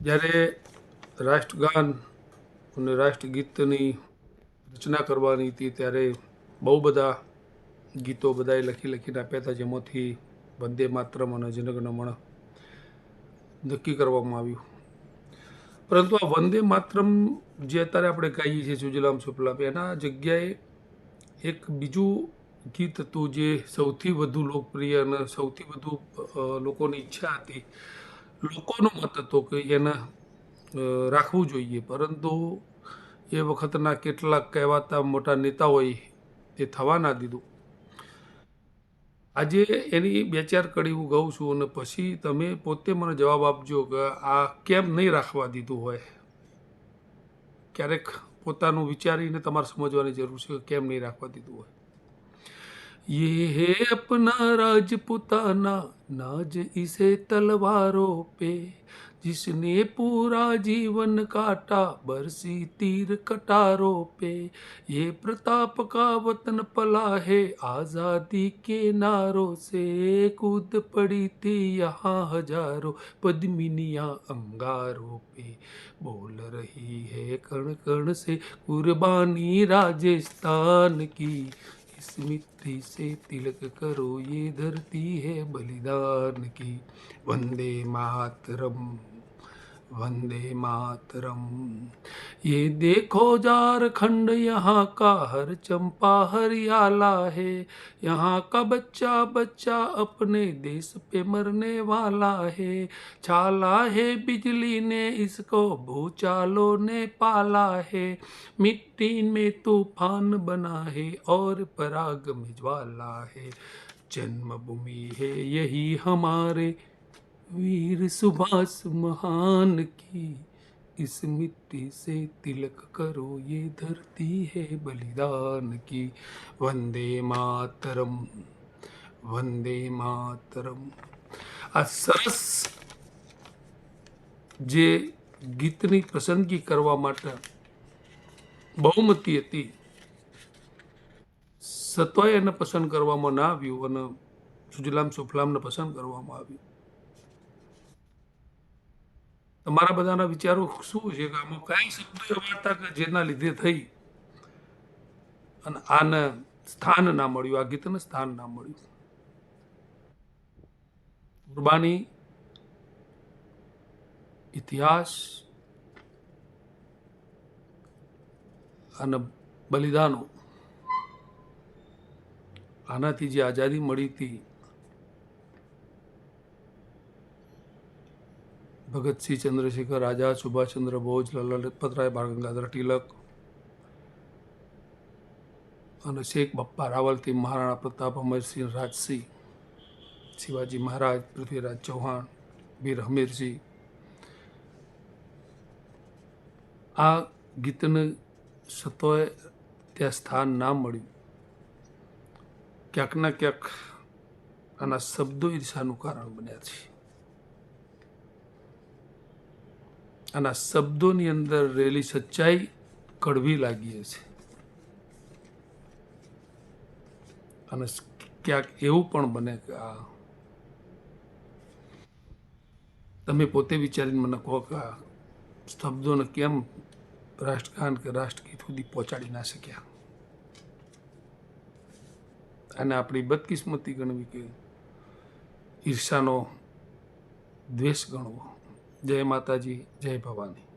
જ્યારે રાષ્ટ્રગાન અને રાષ્ટ્રગીતની રચના કરવાની હતી, ત્યારે બહુ બધા ગીતો બધાએ લખી લખીને આપ્યા હતા, જેમાંથી વંદે માત્રમ અને જનગણમણ નક્કી કરવામાં આવ્યું. પરંતુ આ વંદે માત્રમ જે અત્યારે આપણે ગાઈએ છીએ, સુજલામ સુફલામ, એના જગ્યાએ એક બીજું ગીત હતું જે સૌથી વધુ લોકપ્રિય અને સૌથી વધુ લોકોની ઈચ્છા હતી, લોકોનો મત હતો કે એને રાખવું જોઈએ. પરંતુ એ વખતના કેટલાક કહેવાતા મોટા નેતાઓએ એ થવા ના દીધું. આજે એની બે ચાર કડી હું ગાઉં છું અને પછી તમે પોતે મને જવાબ આપજો કે આ કેમ નહીં રાખવા દીધું હોય? ક્યારેક પોતાનું વિચારીને તમારે સમજવાની જરૂર છે કે કેમ નહીં રાખવા દીધું હોય. ये है अपना राजपुताना नाज इसे तलवारों पे, जिसने पूरा जीवन काटा बरसी तीर कटारों पे। ये प्रताप का वतन पला है आज़ादी के नारों से, कूद पड़ी थी यहाँ हज़ारों पद्मिनियाँ अंगारों पे। बोल रही है कण कण से कुर्बानी राजस्थान की इस मिट्टी से तिलक करो ये धरती है बलिदान की वंदे मातरम वंदे मातरम ये देखो झारखंड, यहाँ का हर चंपा हरियाला है। यहाँ का बच्चा बच्चा अपने देश पे मरने वाला है। छाला है बिजली ने, इसको भूचालों ने पाला है। मिट्टी में तूफ़ान बना है और पराग में ज्वाला है। जन्मभूमि है यही हमारे वीर सुभाष महान की। इस मिट्टी से तिलक करो ये धरती है बलिदान की वंदे मातरम વંદે માતરમ આ સરસ જે ગીતની પસંદગી કરવા માટે બહુમતી હતી સત્વાય એને પસંદ કરવામાં ના આવ્યું અને સુજલામ સુફલામને પસંદ કરવામાં આવ્યું તમારા બધાના વિચારો શું છે કે આમાં કઈ શબ્દો એવા કે જેના લીધે થઈ? અને આને સ્થાન ના મળ્યું, આ ગીતને સ્થાન ના મળ્યું. કુરબાની ઇતિહાસ અને બલિદાનો. આનાથી જે આઝાદી મળી હતી ભગતસિંહ ચંદ્રશેખર આઝાદ સુભાષચંદ્ર બોઝ લાલા લજપતરાય બાળ ગંગાધર તિલક અને શેખ બપ્પા રાવલથી મહારાણા પ્રતાપ અમરસિંહ રાજસિંહ, શિવાજી મહારાજ, પૃથ્વીરાજ ચૌહાણ, વીર હમીરસિંહ આ ગીતને સતોય ત્યાં સ્થાન ના મળ્યું. ક્યાંક ના ક્યાંક આના શબ્દો ઈર્ષાનું કારણ બન્યા છે. આના શબ્દોની અંદર રહેલી સચ્ચાઈ કડવી લાગી છે અને ક્યાંક એવું પણ બને કે આ તમે પોતે વિચારીને મને કહો કે આ શબ્દોને કેમ રાષ્ટ્રગાન કે રાષ્ટ્રગીત સુધી પહોંચાડી ના શક્યા. અને આપણી બદકિસ્મતી ગણવી કે ઈર્ષાનો દ્વેષ ગણવો. જય માતાજી જય ભવાની.